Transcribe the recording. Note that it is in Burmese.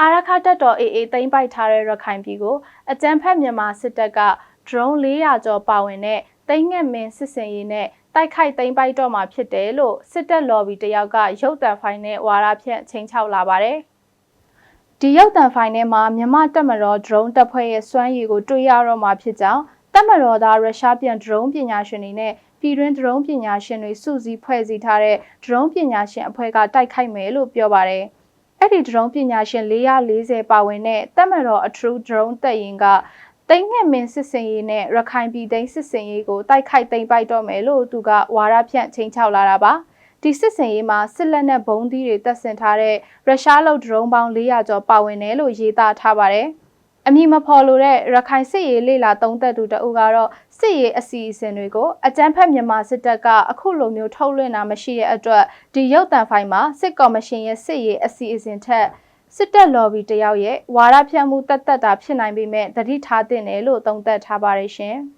အာရခတပ်တော် AA သိမ်းပိုက်ထားတဲ့ရခိုင်ပြည်ကိုအကြမ်းဖက်မြန်မာစစ်တပ်က drone 400ကျော်ပါဝင်တဲ့သိမ်းငက်မင်းစစ်စင်ရေးနဲ့တိုက်ခိုက်သိမ်းပိုက်တော့မှာဖြစ်တယ်လို့စစ်တပ် lobby တယောက်ကရုပ်တံဖိုင်နဲ့ဝါရဖြန့်ချိန်ချောက်လာပါတယ်။ဒီရုပ်တံဖိုင်ထဲမှာမြမတက်မတော် drone တပ်ဖွဲ့ရဲ့စွမ်းရည်ကိုတွေ့ရတော့မှာဖြစ်ကြောင်းတက်မတော်သားရုရှားပြန် drone ပညာရှင်တွေနဲ့ပြည်တွင်း drone ပညာရှင်တွေစုစည်းဖွဲ့စည်းထားတဲ့ drone ပညာရှင်အဖွဲ့ကတိုက်ခိုက်မယ်လို့ပြောပါတယ်။ အဲ့ဒီ drone ပညာရှင်440ပါဝင်တဲ့တက်မတော်အထူး drone တပ်ရင်ကတိတ်ငှက်မင်းစစ်စင်ရေးနဲ့ရခိုင်ပြည်သိမ်းစစ်စင်ရေးကိုတိုက်ခိုက်သိမ်းပိုက်တော့မယ်လို့သူကဝါရဖြန့်ချိန်ချောက်လာတာပါဒီစစ်စင်ရေးမှာစစ်လက်နက်ဘုံးသီးတွေတပ်ဆင်ထားတဲ့ရုရှားလုပ်ဒရုန်းပေါင်း400ကျော်ပါဝင်တယ်လို့ရေးသားထားပါတယ် အမည်မဖော်လိုတဲ့ရခိုင်စစ်ရေးလေလာသုံးသက်သူတအုပ်ကတော့စစ်ရေးအစီအစဉ်တွေကိုအကြမ်းဖက်မြန်မာစစ်တပ်ကအခုလိုမျိုးထုတ်လွှင့်တာမရှိတဲ့အတွက်ဒီရုပ်တံဖိုင်မှာစစ်ကော်မရှင်ရဲ့စစ်ရေးအစီအစဉ်ထက်စစ်တပ် lobby တယောက်ရဲ့ဝါဒဖြန့်မှုတတ်တတ်တာဖြစ်နိုင်ပေမဲ့တတိထားတင်တယ်လို့သုံးသပ်ထားပါတယ်ရှင်။